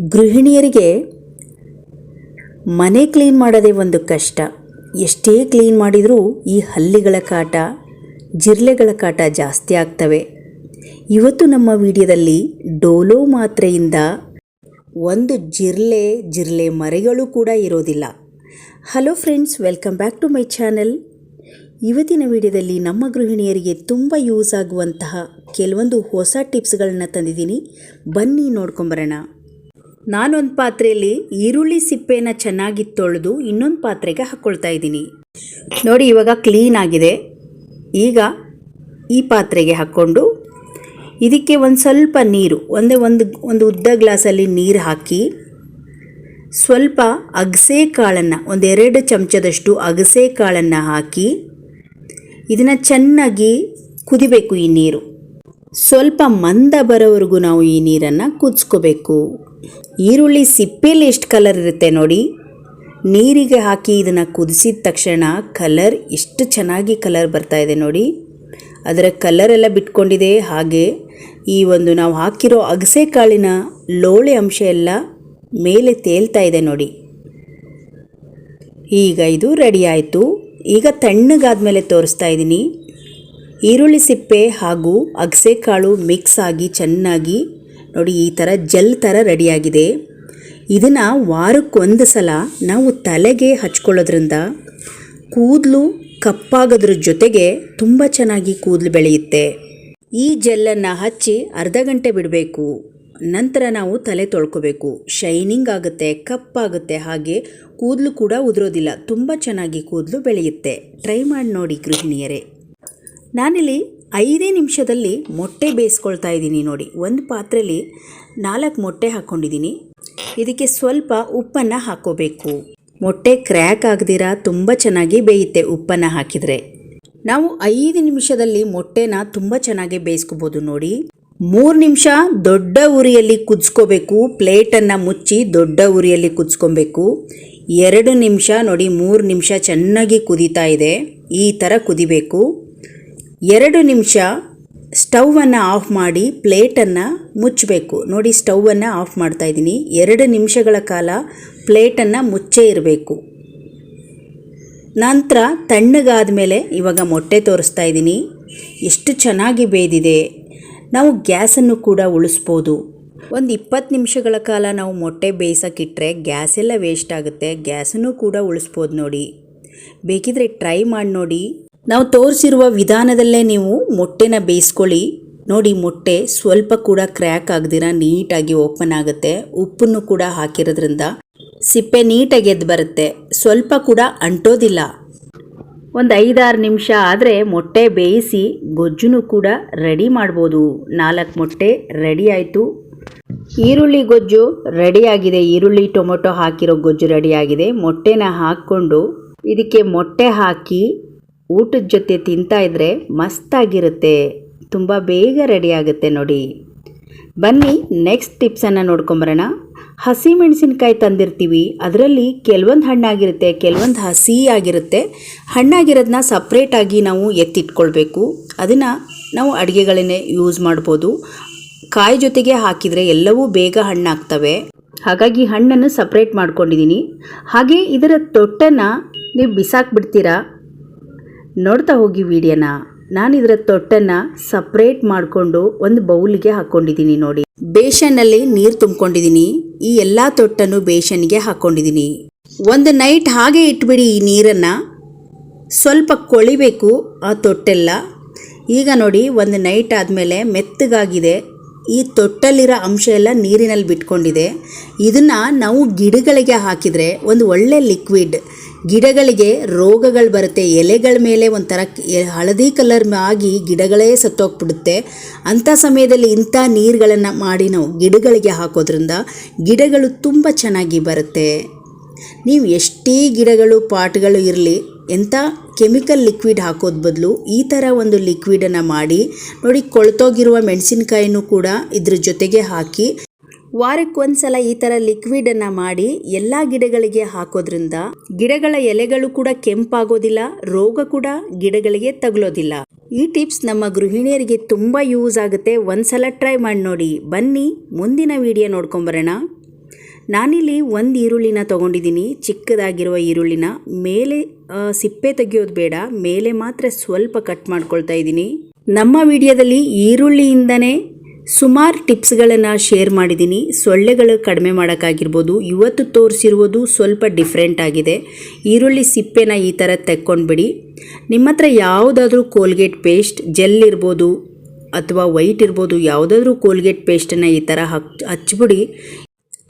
ಗೃಹಿಣಿಯರಿಗೆ ಮನೆ ಕ್ಲೀನ್ ಮಾಡೋದೇ ಒಂದು ಕಷ್ಟ. ಎಷ್ಟೇ ಕ್ಲೀನ್ ಮಾಡಿದರೂ ಈ ಹಲ್ಲಿಗಳ ಕಾಟ, ಜಿರ್ಲೆಗಳ ಕಾಟ ಜಾಸ್ತಿ ಆಗ್ತವೆ. ಇವತ್ತು ನಮ್ಮ ವಿಡಿಯೋದಲ್ಲಿ ಡೋಲೋ ಮಾತ್ರೆಯಿಂದ ಒಂದು ಜಿರ್ಲೆ ಜಿರ್ಲೆ ಮರಿಗಳು ಕೂಡ ಇರೋದಿಲ್ಲ. Hello friends welcome back to my channel ಇವತ್ತಿನ ವಿಡಿಯೋದಲ್ಲಿ ನಮ್ಮ ಗೃಹಿಣಿಯರಿಗೆ ತುಂಬ ಯೂಸ್ ಆಗುವಂತಹ ಕೆಲವೊಂದು ಹೊಸ ಟಿಪ್ಸ್ಗಳನ್ನ ತಂದಿದ್ದೀನಿ. ಬನ್ನಿ ನೋಡ್ಕೊಂಬರೋಣ. ನಾನೊಂದು ಪಾತ್ರೆಯಲ್ಲಿ ಈರುಳ್ಳಿ ಸಿಪ್ಪೆನ ಚೆನ್ನಾಗಿ ತೊಳೆದು ಇನ್ನೊಂದು ಪಾತ್ರೆಗೆ ಹಾಕ್ಕೊಳ್ತಾ ಇದ್ದೀನಿ. ನೋಡಿ, ಇವಾಗ ಕ್ಲೀನ್ ಆಗಿದೆ. ಈಗ ಈ ಪಾತ್ರೆಗೆ ಹಾಕ್ಕೊಂಡು ಇದಕ್ಕೆ ಒಂದು ಸ್ವಲ್ಪ ನೀರು, ಒಂದೇ ಒಂದು ಒಂದು ಉದ್ದ ಗ್ಲಾಸಲ್ಲಿ ನೀರು ಹಾಕಿ ಸ್ವಲ್ಪ ಅಗಸೆ ಕಾಳನ್ನು ಒಂದೆರಡು ಚಮಚದಷ್ಟು ಅಗಸೆ ಕಾಳನ್ನು ಹಾಕಿ ಇದನ್ನು ಚೆನ್ನಾಗಿ ಕುದಿಬೇಕು ಈ ನೀರು. ಸ್ವಲ್ಪ ಮಂದ ಬರೋವರೆಗೂ ನಾವು ಈ ನೀರನ್ನು ಕುದಿಸ್ಕೋಬೇಕು. ಈರುಳ್ಳಿ ಸಿಪ್ಪೆಯಲ್ಲಿ ಎಷ್ಟು ಕಲರ್ ಇರುತ್ತೆ ನೋಡಿ. ನೀರಿಗೆ ಹಾಕಿ ಇದನ್ನು ಕುದಿಸಿದ ತಕ್ಷಣ ಕಲರ್ ಎಷ್ಟು ಚೆನ್ನಾಗಿ ಕಲರ್ ಬರ್ತಾ ಇದೆ ನೋಡಿ. ಅದರ ಕಲರ್ ಎಲ್ಲ ಬಿಟ್ಕೊಂಡಿದೆ. ಹಾಗೆ ಈ ಒಂದು ನಾವು ಹಾಕಿರೋ ಅಗಸೆ ಕಾಳಿನ ಲೋಳೆ ಅಂಶ ಎಲ್ಲ ಮೇಲೆ ತೇಲ್ತಾ ಇದೆ ನೋಡಿ. ಈಗ ಇದು ರೆಡಿ ಆಯಿತು. ಈಗ ತಣ್ಣಗಾದ್ಮೇಲೆ ತೋರಿಸ್ತಾ ಇದ್ದೀನಿ. ಈರುಳ್ಳಿ ಸಿಪ್ಪೆ ಹಾಗೂ ಅಗಸೆ ಕಾಳು ಮಿಕ್ಸ್ ಆಗಿ ಚೆನ್ನಾಗಿ ನೋಡಿ, ಈ ಥರ ಜೆಲ್ ಥರ ರೆಡಿಯಾಗಿದೆ. ಇದನ್ನು ವಾರಕ್ಕೊಂದು ಸಲ ನಾವು ತಲೆಗೆ ಹಚ್ಕೊಳ್ಳೋದ್ರಿಂದ ಕೂದಲು ಕಪ್ಪಾಗೋದ್ರ ಜೊತೆಗೆ ತುಂಬ ಚೆನ್ನಾಗಿ ಕೂದಲು ಬೆಳೆಯುತ್ತೆ. ಈ ಜೆಲ್ಲನ್ನು ಹಚ್ಚಿ ಅರ್ಧ ಗಂಟೆ ಬಿಡಬೇಕು. ನಂತರ ನಾವು ತಲೆ ತೊಳ್ಕೊಬೇಕು. ಶೈನಿಂಗ್ ಆಗುತ್ತೆ ಕಪ್ಪಾಗುತ್ತೆ ಹಾಗೆ ಕೂದಲು ಕೂಡ ಉದುರೋದಿಲ್ಲ. ತುಂಬ ಚೆನ್ನಾಗಿ ಕೂದಲು ಬೆಳೆಯುತ್ತೆ. ಟ್ರೈ ಮಾಡಿ ನೋಡಿ ಗೃಹಿಣಿಯರೇ. ನಾನಿಲ್ಲಿ ಐದೇ ನಿಮಿಷದಲ್ಲಿ ಮೊಟ್ಟೆ ಬೇಯಿಸ್ಕೊಳ್ತಾ ಇದ್ದೀನಿ ನೋಡಿ. ಒಂದು ಪಾತ್ರೆಯಲ್ಲಿ ನಾಲ್ಕು ಮೊಟ್ಟೆ ಹಾಕ್ಕೊಂಡಿದ್ದೀನಿ. ಇದಕ್ಕೆ ಸ್ವಲ್ಪ ಉಪ್ಪನ್ನು ಹಾಕೋಬೇಕು. ಮೊಟ್ಟೆ ಕ್ರ್ಯಾಕ್ ಆಗದಿರ ತುಂಬ ಚೆನ್ನಾಗಿ ಬೇಯುತ್ತೆ ಉಪ್ಪನ್ನು ಹಾಕಿದರೆ. ನಾವು ಐದು ನಿಮಿಷದಲ್ಲಿ ಮೊಟ್ಟೆನ ತುಂಬ ಚೆನ್ನಾಗಿ ಬೇಯಿಸ್ಕೋಬೋದು ನೋಡಿ. ಮೂರು ನಿಮಿಷ ದೊಡ್ಡ ಉರಿಯಲ್ಲಿ ಕುದಿಸ್ಕೋಬೇಕು. ಪ್ಲೇಟನ್ನು ಮುಚ್ಚಿ ದೊಡ್ಡ ಉರಿಯಲ್ಲಿ ಕುದಿಸ್ಕೊಬೇಕು. ಎರಡು ನಿಮಿಷ ನೋಡಿ, ಮೂರು ನಿಮಿಷ ಚೆನ್ನಾಗಿ ಕುದೀತಾ ಇದೆ. ಈ ಥರ ಕುದಿಬೇಕು. ಎರಡು ನಿಮಿಷ ಸ್ಟವನ್ನು ಆಫ್ ಮಾಡಿ ಪ್ಲೇಟನ್ನು ಮುಚ್ಚಬೇಕು. ನೋಡಿ, ಸ್ಟವನ್ನು ಆಫ್ ಮಾಡ್ತಾ ಇದ್ದೀನಿ. ಎರಡು ನಿಮಿಷಗಳ ಕಾಲ ಪ್ಲೇಟನ್ನು ಮುಚ್ಚೇ ಇರಬೇಕು. ನಂತರ ತಣ್ಣಗಾದ ಮೇಲೆ ಇವಾಗ ಮೊಟ್ಟೆ ತೋರಿಸ್ತಾ ಇದ್ದೀನಿ. ಎಷ್ಟು ಚೆನ್ನಾಗಿ ಬೇಯ್ದಿದೆ ನಾವು ಗ್ಯಾಸನ್ನು ಕೂಡ ಉಳಿಸ್ಬೋದು. ಒಂದು ಇಪ್ಪತ್ತು ನಿಮಿಷಗಳ ಕಾಲ ನಾವು ಮೊಟ್ಟೆ ಬೇಯಿಸೋಕ್ಕಿಟ್ರೆ ಗ್ಯಾಸೆಲ್ಲ ವೇಸ್ಟ್ ಆಗುತ್ತೆ. ಗ್ಯಾಸನ್ನು ಕೂಡ ಉಳಿಸ್ಬೋದು ನೋಡಿ. ಬೇಕಿದ್ರೆ ಟ್ರೈ ಮಾಡಿ ನೋಡಿ. ನಾವು ತೋರಿಸಿರುವ ವಿಧಾನದಲ್ಲೇ ನೀವು ಮೊಟ್ಟೆನ ಬೇಯಿಸ್ಕೊಳ್ಳಿ. ನೋಡಿ, ಮೊಟ್ಟೆ ಸ್ವಲ್ಪ ಕೂಡ ಕ್ರ್ಯಾಕ್ ಆಗದಿರ, ನೀಟಾಗಿ ಓಪನ್ ಆಗುತ್ತೆ. ಉಪ್ಪನ್ನು ಕೂಡ ಹಾಕಿರೋದ್ರಿಂದ ಸಿಪ್ಪೆ ನೀಟಾಗಿ ಎದ್ದು ಬರುತ್ತೆ. ಸ್ವಲ್ಪ ಕೂಡ ಅಂಟೋದಿಲ್ಲ. ಒಂದು ಐದಾರು ನಿಮಿಷ ಆದರೆ ಮೊಟ್ಟೆ ಬೇಯಿಸಿ ಗೊಜ್ಜುನು ಕೂಡ ರೆಡಿ ಮಾಡ್ಬೋದು. ನಾಲ್ಕು ಮೊಟ್ಟೆ ರೆಡಿ ಆಯಿತು. ಈರುಳ್ಳಿ ಗೊಜ್ಜು ರೆಡಿಯಾಗಿದೆ ಈರುಳ್ಳಿ, ಟೊಮೊಟೊ ಹಾಕಿರೋ ಗೊಜ್ಜು ರೆಡಿಯಾಗಿದೆ ಮೊಟ್ಟೆನ ಹಾಕ್ಕೊಂಡು ಇದಕ್ಕೆ ಮೊಟ್ಟೆ ಹಾಕಿ ಊಟದ ಜೊತೆ ತಿಂತಾ ಇದ್ರೆ ಮಸ್ತಾಗಿರುತ್ತೆ. ತುಂಬ ಬೇಗ ರೆಡಿ ಆಗುತ್ತೆ ನೋಡಿ. ಬನ್ನಿ ನೆಕ್ಸ್ಟ್ ಟಿಪ್ಸನ್ನು ನೋಡ್ಕೊಂಬರೋಣ. ಹಸಿ ಮೆಣಸಿನ್ಕಾಯಿ ತಂದಿರ್ತೀವಿ, ಅದರಲ್ಲಿ ಕೆಲವೊಂದು ಹಣ್ಣಾಗಿರುತ್ತೆ, ಕೆಲವೊಂದು ಹಸಿ ಆಗಿರುತ್ತೆ. ಹಣ್ಣಾಗಿರೋದನ್ನ ಸಪ್ರೇಟಾಗಿ ನಾವು ಎತ್ತಿಟ್ಕೊಳ್ಬೇಕು. ಅದನ್ನು ನಾವು ಅಡುಗೆಗಳನ್ನೇ ಯೂಸ್ ಮಾಡ್ಬೋದು. ಕಾಯಿ ಜೊತೆಗೆ ಹಾಕಿದರೆ ಎಲ್ಲವೂ ಬೇಗ ಹಣ್ಣಾಗ್ತವೆ. ಹಾಗಾಗಿ ಹಣ್ಣನ್ನು ಸಪ್ರೇಟ್ ಮಾಡ್ಕೊಂಡಿದ್ದೀನಿ ಹಾಗೆ ಇದರ ತೊಟ್ಟನ್ನು ನೀವು ಬಿಸಾಕ್ಬಿಡ್ತೀರಾ? ನೋಡ್ತಾ ಹೋಗಿ ವಿಡಿಯೋನ. ನಾನು ಇದರ ತೊಟ್ಟನ್ನು ಸಪ್ರೇಟ್ ಮಾಡಿಕೊಂಡು ಒಂದು ಬೌಲಿಗೆ ಹಾಕ್ಕೊಂಡಿದ್ದೀನಿ ನೋಡಿ. ಬೇಷನ್ನಲ್ಲಿ ನೀರು ತುಂಬ್ಕೊಂಡಿದ್ದೀನಿ ಈ ಎಲ್ಲ ತೊಟ್ಟನ್ನು ಬೇಷನ್ಗೆ ಹಾಕ್ಕೊಂಡಿದ್ದೀನಿ ಒಂದು ನೈಟ್ ಹಾಗೆ ಇಟ್ಬಿಡಿ ಈ ನೀರನ್ನು. ಸ್ವಲ್ಪ ಕೊಳಿಬೇಕು ಆ ತೊಟ್ಟೆಲ್ಲ. ಈಗ ನೋಡಿ ಒಂದು ನೈಟ್ ಆದಮೇಲೆ ಮೆತ್ತಗಾಗಿದೆ. ಈ ತೊಟ್ಟಲ್ಲಿರೋ ಅಂಶ ಎಲ್ಲ ನೀರಿನಲ್ಲಿ ಬಿಟ್ಕೊಂಡಿದೆ. ಇದನ್ನು ನಾವು ಗಿಡಗಳಿಗೆ ಹಾಕಿದರೆ ಒಂದು ಒಳ್ಳೆ ಲಿಕ್ವಿಡ್ ಗಿಡಗಳಿಗೆ ರೋಗಗಳು ಬರುತ್ತೆ, ಎಲೆಗಳ ಮೇಲೆ ಒಂಥರ ಹಳದಿ ಕಲರ್ ಆಗಿ ಗಿಡಗಳೇ ಸತ್ತೋಗ್ಬಿಡುತ್ತೆ. ಅಂಥ ಸಮಯದಲ್ಲಿ ಇಂಥ ನೀರುಗಳನ್ನು ಮಾಡಿ ನಾವು ಗಿಡಗಳಿಗೆ ಹಾಕೋದ್ರಿಂದ ಗಿಡಗಳು ತುಂಬ ಚೆನ್ನಾಗಿ ಬರುತ್ತೆ. ನೀವು ಎಷ್ಟೇ ಗಿಡಗಳು, ಪಾಟ್ಗಳು ಇರಲಿ, ಎಂಥ ಕೆಮಿಕಲ್ ಲಿಕ್ವಿಡ್ ಹಾಕೋದ್ ಬದಲು ಈ ಥರ ಒಂದು ಲಿಕ್ವಿಡನ್ನು ಮಾಡಿ ನೋಡಿ ಕೊಳ್ತೋಗಿರುವ ಮೆಣಸಿನ್ಕಾಯಿನೂ ಕೂಡ ಇದ್ರ ಜೊತೆಗೆ ಹಾಕಿ ವಾರಕ್ಕೊಂದ್ಸಲ ಈ ಥರ ಲಿಕ್ವಿಡನ್ನು ಮಾಡಿ ಎಲ್ಲ ಗಿಡಗಳಿಗೆ ಹಾಕೋದ್ರಿಂದ ಗಿಡಗಳ ಎಲೆಗಳು ಕೂಡ ಕೆಂಪಾಗೋದಿಲ್ಲ, ರೋಗ ಕೂಡ ಗಿಡಗಳಿಗೆ ತಗಲೋದಿಲ್ಲ. ಈ ಟಿಪ್ಸ್ ನಮ್ಮ ಗೃಹಿಣಿಯರಿಗೆ ತುಂಬ ಯೂಸ್ ಆಗುತ್ತೆ. ಒಂದ್ಸಲ ಟ್ರೈ ಮಾಡಿ ನೋಡಿ. ಬನ್ನಿ, ಮುಂದಿನ ವಿಡಿಯೋ ನೋಡ್ಕೊಂಬರೋಣ ನಾನಿಲ್ಲಿ ಒಂದು ಈರುಳ್ಳಿನ ತೊಗೊಂಡಿದ್ದೀನಿ. ಚಿಕ್ಕದಾಗಿರುವ ಈರುಳ್ಳಿನ ಮೇಲೆ ಸಿಪ್ಪೆ ತೆಗೆಯೋದು ಬೇಡ. ಮೇಲೆ ಮಾತ್ರ ಸ್ವಲ್ಪ ಕಟ್ ಮಾಡ್ಕೊಳ್ತಾ ಇದ್ದೀನಿ. ನಮ್ಮ ವಿಡಿಯೋದಲ್ಲಿ ಈರುಳ್ಳಿಯಿಂದನೇ ಸುಮಾರು ಟಿಪ್ಸ್ಗಳನ್ನು ಶೇರ್ ಮಾಡಿದ್ದೀನಿ ಸೊಳ್ಳೆಗಳು ಕಡಿಮೆ ಮಾಡೋಕ್ಕಾಗಿರ್ಬೋದು. ಇವತ್ತು ತೋರಿಸಿರುವುದು ಸ್ವಲ್ಪ ಡಿಫ್ರೆಂಟ್ ಆಗಿದೆ. ಈರುಳ್ಳಿ ಸಿಪ್ಪೆನ ಈ ಥರ ತೆಕ್ಕೊಂಡ್ಬಿಡಿ. ನಿಮ್ಮ ಹತ್ರ ಯಾವುದಾದ್ರೂ ಕೋಲ್ಗೇಟ್ ಪೇಸ್ಟ್, ಜೆಲ್ ಇರ್ಬೋದು ಅಥವಾ ವೈಟ್ ಇರ್ಬೋದು, ಯಾವುದಾದ್ರೂ ಕೋಲ್ಗೇಟ್ ಪೇಸ್ಟನ್ನು ಈ ಥರ ಹಚ್ ಹಚ್ಬಿಡಿ.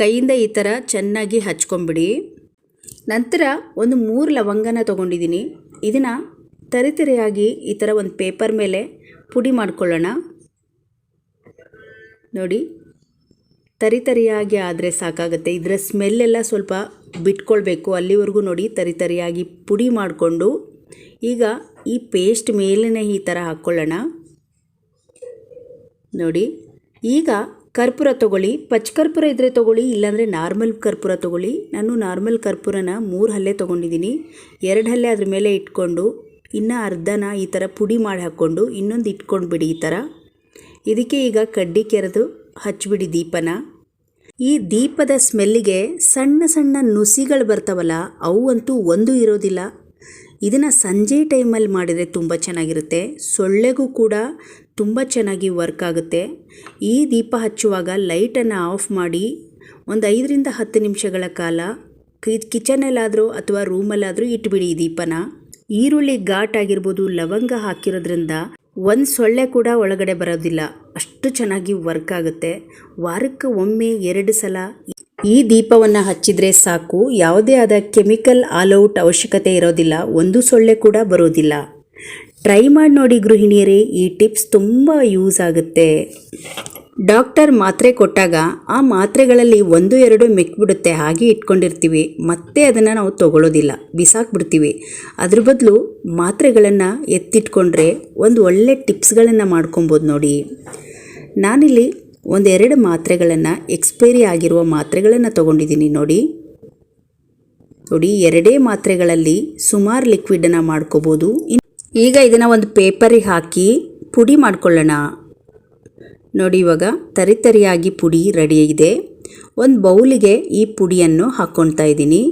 ಕೈಯಿಂದ ಈ ಥರ ಚೆನ್ನಾಗಿ ಹಚ್ಕೊಂಬಿಡಿ ನಂತರ ಒಂದು ಮೂರು ಲವಂಗನ ತೊಗೊಂಡಿದ್ದೀನಿ ಇದನ್ನು ತರಿತರಿಯಾಗಿ ಈ ಥರ ಒಂದು ಪೇಪರ್ ಮೇಲೆ ಪುಡಿ ಮಾಡ್ಕೊಳ್ಳೋಣ. ನೋಡಿ. ತರಿತರಿಯಾಗಿ ಆದರೆ ಸಾಕಾಗುತ್ತೆ. ಇದರ ಸ್ಮೆಲ್ಲೆಲ್ಲ ಸ್ವಲ್ಪ ಬಿಟ್ಕೊಳ್ಬೇಕು. ಅಲ್ಲಿವರೆಗೂ ನೋಡಿ ತರಿತರಿಯಾಗಿ ಪುಡಿ ಮಾಡಿಕೊಂಡು. ಈಗ ಈ ಪೇಸ್ಟ್ ಮೇಲೇ ಈ ಥರ ಹಾಕ್ಕೊಳ್ಳೋಣ. ನೋಡಿ. ಈಗ ಕರ್ಪೂರ ತೊಗೊಳ್ಳಿ. ಪಚ್ಚ ಕರ್ಪೂರ ಇದ್ದರೆ ತೊಗೊಳ್ಳಿ, ಇಲ್ಲಾಂದರೆ ನಾರ್ಮಲ್ ಕರ್ಪೂರ ತೊಗೊಳ್ಳಿ. ನಾನು ನಾರ್ಮಲ್ ಕರ್ಪೂರನ ಮೂರು ಹಲ್ಲೆ ತೊಗೊಂಡಿದ್ದೀನಿ. ಎರಡು ಹಲ್ಲೆ ಅದ್ರ ಮೇಲೆ ಇಟ್ಕೊಂಡು, ಇನ್ನು ಅರ್ಧನ ಈ ಥರ ಪುಡಿ ಮಾಡಿ ಹಾಕ್ಕೊಂಡು, ಇನ್ನೊಂದು ಇಟ್ಕೊಂಡು ಬಿಡಿ ಈ ಥರ ಇದಕ್ಕೆ ಈಗ ಕಡ್ಡಿ ಕೆರೆದು ಹಚ್ಚಿಬಿಡಿ ದೀಪನ. ಈ ದೀಪದ ಸ್ಮೆಲ್ಲಿಗೆ ಸಣ್ಣ ಸಣ್ಣ ನುಸಿಗಳು ಬರ್ತಾವಲ್ಲ, ಅವು ಅಂತೂ ಒಂದು ಇರೋದಿಲ್ಲ. ಇದನ್ನು ಸಂಜೆ ಟೈಮಲ್ಲಿ ಮಾಡಿದರೆ ತುಂಬ ಚೆನ್ನಾಗಿರುತ್ತೆ. ಸೊಳ್ಳೆಗೂ ಕೂಡ ತುಂಬ ಚೆನ್ನಾಗಿ ವರ್ಕ್ ಆಗುತ್ತೆ. ಈ ದೀಪ ಹಚ್ಚುವಾಗ ಲೈಟನ್ನು ಆಫ್ ಮಾಡಿ ಒಂದು ಐದರಿಂದ ಹತ್ತು ನಿಮಿಷಗಳ ಕಾಲ ಕಿಚನಲ್ಲಾದರೂ ಅಥವಾ ರೂಮಲ್ಲಾದರೂ ಇಟ್ಬಿಡಿ ಈ ದೀಪನ. ಈರುಳ್ಳಿ ಘಾಟ್ ಆಗಿರ್ಬೋದು, ಲವಂಗ ಹಾಕಿರೋದ್ರಿಂದ ಒಂದು ಸೊಳ್ಳೆ ಕೂಡ ಒಳಗಡೆ ಬರೋದಿಲ್ಲ. ಅಷ್ಟು ಚೆನ್ನಾಗಿ ವರ್ಕ್ ಆಗುತ್ತೆ. ವಾರಕ್ಕೆ ಒಮ್ಮೆ ಎರಡು ಸಲ ಈ ದೀಪವನ್ನು ಹಚ್ಚಿದರೆ ಸಾಕು. ಯಾವುದೇ ಆದ ಕೆಮಿಕಲ್ ಆಲ್ಔಟ್ ಅವಶ್ಯಕತೆ ಇರೋದಿಲ್ಲ. ಒಂದು ಸೊಳ್ಳೆ ಕೂಡ ಬರೋದಿಲ್ಲ. ಟ್ರೈ ಮಾಡಿ ನೋಡಿ ಗೃಹಿಣಿಯರೇ, ಈ ಟಿಪ್ಸ್ ತುಂಬ ಯೂಸ್ ಆಗುತ್ತೆ. ಡಾಕ್ಟರ್ ಮಾತ್ರೆ ಕೊಟ್ಟಾಗ ಆ ಮಾತ್ರೆಗಳಲ್ಲಿ ಒಂದು ಎರಡು ಮೆಕ್ಬಿಡುತ್ತೆ ಹಾಗೆ ಇಟ್ಕೊಂಡಿರ್ತೀವಿ. ಮತ್ತೆ ಅದನ್ನು ನಾವು ತಗೊಳ್ಳೋದಿಲ್ಲ ಬಿಸಾಕ್ಬಿಡ್ತೀವಿ. ಅದ್ರ ಬದಲು ಮಾತ್ರೆಗಳನ್ನು ಎತ್ತಿಟ್ಕೊಂಡ್ರೆ ಒಂದು ಒಳ್ಳೆ ಟಿಪ್ಸ್ಗಳನ್ನು ಮಾಡ್ಕೊಬೋದು ನೋಡಿ. ನಾನಿಲ್ಲಿ ಒಂದೆರಡು ಮಾತ್ರೆಗಳನ್ನು ಎಕ್ಸ್ಪೈರಿ ಆಗಿರುವ ಮಾತ್ರೆಗಳನ್ನು ತೊಗೊಂಡಿದ್ದೀನಿ ನೋಡಿ. ನೋಡಿ, ಎರಡೇ ಮಾತ್ರೆಗಳಲ್ಲಿ ಸುಮಾರು ಲಿಕ್ವಿಡನ್ನು ಮಾಡ್ಕೋಬೋದು. ಈಗ ಇದನ್ನು ಒಂದು ಪೇಪರಿಗೆ ಹಾಕಿ ಪುಡಿ ಮಾಡ್ಕೊಳ್ಳೋಣ. ನೋಡಿ ಇವಾಗ ತರಿತರಿಯಾಗಿ ಪುಡಿ ರೆಡಿ ಇದೆ. ಒಂದು ಬೌಲಿಗೆ ಈ ಪುಡಿಯನ್ನು ಹಾಕ್ಕೊಳ್ತಾ ಇದ್ದೀನಿ.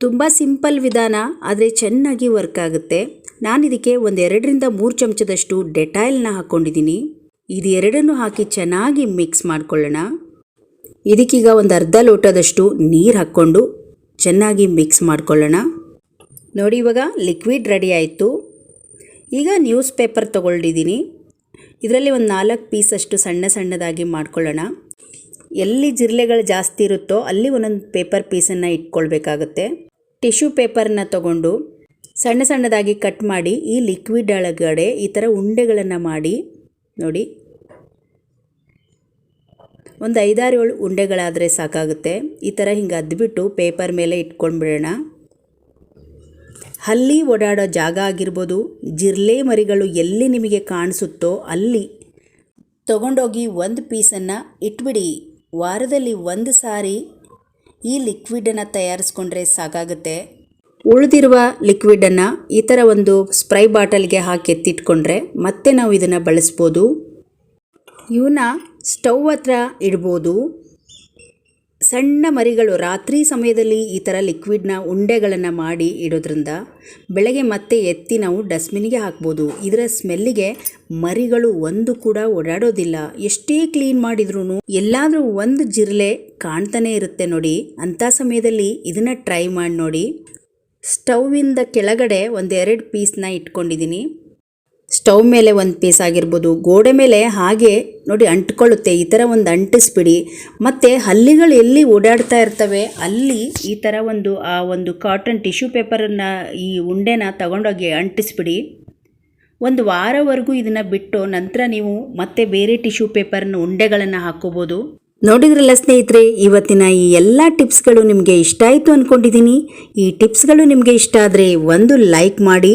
ತುಂಬ ಸಿಂಪಲ್ ವಿಧಾನ, ಆದರೆ ಚೆನ್ನಾಗಿ ವರ್ಕ್ ಆಗುತ್ತೆ. ನಾನು ಇದಕ್ಕೆ ಒಂದು ಎರಡರಿಂದ ಮೂರು ಚಮಚದಷ್ಟು ಡೆಟಾಯಿಲ್ನ ಹಾಕ್ಕೊಂಡಿದ್ದೀನಿ ಇದು ಎರಡನ್ನು ಹಾಕಿ ಚೆನ್ನಾಗಿ ಮಿಕ್ಸ್ ಮಾಡ್ಕೊಳ್ಳೋಣ. ಇದಕ್ಕೀಗ ಒಂದು ಅರ್ಧ ಲೋಟದಷ್ಟು ನೀರು ಹಾಕ್ಕೊಂಡು ಚೆನ್ನಾಗಿ ಮಿಕ್ಸ್ ಮಾಡ್ಕೊಳ್ಳೋಣ. ನೋಡಿ ಇವಾಗ ಲಿಕ್ವಿಡ್ ರೆಡಿ ಆಯಿತು. ಈಗ ನ್ಯೂಸ್ ಪೇಪರ್ ತೊಗೊಂಡಿದ್ದೀನಿ ಇದರಲ್ಲಿ ಒಂದು ನಾಲ್ಕು ಪೀಸಷ್ಟು ಸಣ್ಣ ಸಣ್ಣದಾಗಿ ಮಾಡ್ಕೊಳ್ಳೋಣ. ಎಲ್ಲಿ ಜಿರಲೆಗಳು ಜಾಸ್ತಿ ಇರುತ್ತೋ ಅಲ್ಲಿ ಒಂದೊಂದು ಪೇಪರ್ ಪೀಸನ್ನು ಇಟ್ಕೊಳ್ಬೇಕಾಗುತ್ತೆ. ಟಿಶ್ಯೂ ಪೇಪರ್ನ ತಗೊಂಡು ಸಣ್ಣ ಸಣ್ಣದಾಗಿ ಕಟ್ ಮಾಡಿ ಈ ಲಿಕ್ವಿಡ್ ಒಳಗಡೆ ಈ ಥರ ಉಂಡೆಗಳನ್ನು ಮಾಡಿ, ನೋಡಿ. ಒಂದು ಐದಾರು ಏಳು ಉಂಡೆಗಳಾದರೆ ಸಾಕಾಗುತ್ತೆ. ಈ ಥರ ಹಿಂಗೆ ಅದ್ಬಿಟ್ಟು ಪೇಪರ್ ಮೇಲೆ ಇಟ್ಕೊಂಡ್ಬಿಡೋಣ. ಹಲ್ಲಿ ಓಡಾಡೋ ಜಾಗ ಆಗಿರ್ಬೋದು, ಜಿರ್ಲೆ ಮರಿಗಳು ಎಲ್ಲಿ ನಿಮಗೆ ಕಾಣಿಸುತ್ತೋ ಅಲ್ಲಿ. ತಗೊಂಡೋಗಿ ಒಂದು ಪೀಸನ್ನು ಇಟ್ಬಿಡಿ. ವಾರದಲ್ಲಿ ಒಂದು ಸಾರಿ ಈ ಲಿಕ್ವಿಡನ್ನು ತಯಾರಿಸ್ಕೊಂಡ್ರೆ ಸಾಕಾಗುತ್ತೆ. ಉಳಿದಿರುವ ಲಿಕ್ವಿಡನ್ನು ಈ ಥರ ಒಂದು ಸ್ಪ್ರೈ ಬಾಟಲ್ಗೆ ಹಾಕಿ ಎತ್ತಿಟ್ಕೊಂಡ್ರೆ ಮತ್ತೆ ನಾವು ಇದನ್ನು ಬಳಸ್ಬೋದು. ಇವನ್ನ ಸ್ಟವ್ ಹತ್ರ ಇಡ್ಬೋದು. ಸಣ್ಣ ಮರಿಗಳು ರಾತ್ರಿ ಸಮಯದಲ್ಲಿ ಈ ಥರ ಲಿಕ್ವಿಡ್ನ ಉಂಡೆಗಳನ್ನು ಮಾಡಿ ಇಡೋದ್ರಿಂದ ಬೆಳಗ್ಗೆ ಮತ್ತೆ ಎತ್ತಿ ನಾವು ಡಸ್ಟ್ಬಿನ್ಗೆ ಹಾಕ್ಬೋದು. ಇದರ ಸ್ಮೆಲ್ಲಿಗೆ ಮರಿಗಳು ಒಂದು ಕೂಡ ಓಡಾಡೋದಿಲ್ಲ. ಎಷ್ಟೇ ಕ್ಲೀನ್ ಮಾಡಿದ್ರೂ ಎಲ್ಲಾದರೂ ಒಂದು ಜಿರಲೆ ಕಾಣ್ತಾನೆ ಇರುತ್ತೆ ನೋಡಿ. ಅಂಥ ಸಮಯದಲ್ಲಿ ಇದನ್ನು ಟ್ರೈ ಮಾಡಿ ನೋಡಿ. ಸ್ಟವ್ವಿಂದ ಕೆಳಗಡೆ ಒಂದೆರಡು ಪೀಸ್ನ ಇಟ್ಕೊಂಡಿದ್ದೀನಿ. ಸ್ಟವ್ ಮೇಲೆ ಒಂದು ಪೀಸ್ ಆಗಿರ್ಬೋದು, ಗೋಡೆ ಮೇಲೆ ಹಾಗೆ ನೋಡಿ ಅಂಟ್ಕೊಳ್ಳುತ್ತೆ, ಈ ಥರ ಒಂದು ಅಂಟಿಸ್ಬಿಡಿ. ಮತ್ತು ಹಲ್ಲಿಗಳು ಎಲ್ಲಿ ಓಡಾಡ್ತಾ ಇರ್ತವೆ, ಅಲ್ಲಿ ಈ ಥರ ಒಂದು, ಆ ಒಂದು ಕಾಟನ್ ಟಿಶ್ಯೂ ಪೇಪರನ್ನು ಈ ಉಂಡೆನ ತಗೊಂಡೋಗಿ ಅಂಟಿಸ್ಬಿಡಿ. ಒಂದು ವಾರವರೆಗೂ ಇದನ್ನು ಬಿಟ್ಟು ನಂತರ ನೀವು ಮತ್ತೆ ಬೇರೆ ಟಿಶ್ಯೂ ಪೇಪರ್ನ ಉಂಡೆಗಳನ್ನು ಹಾಕೋಬೋದು. ನೋಡಿದ್ರಲ್ಲ ಸ್ನೇಹಿತರೆ, ಇವತ್ತಿನ ಈ ಎಲ್ಲ ಟಿಪ್ಸ್ಗಳು ನಿಮಗೆ ಇಷ್ಟ ಆಯಿತು ಅಂದ್ಕೊಂಡಿದ್ದೀನಿ ಈ ಟಿಪ್ಸ್ಗಳು ನಿಮಗೆ ಇಷ್ಟ ಆದರೆ ಒಂದು ಲೈಕ್ ಮಾಡಿ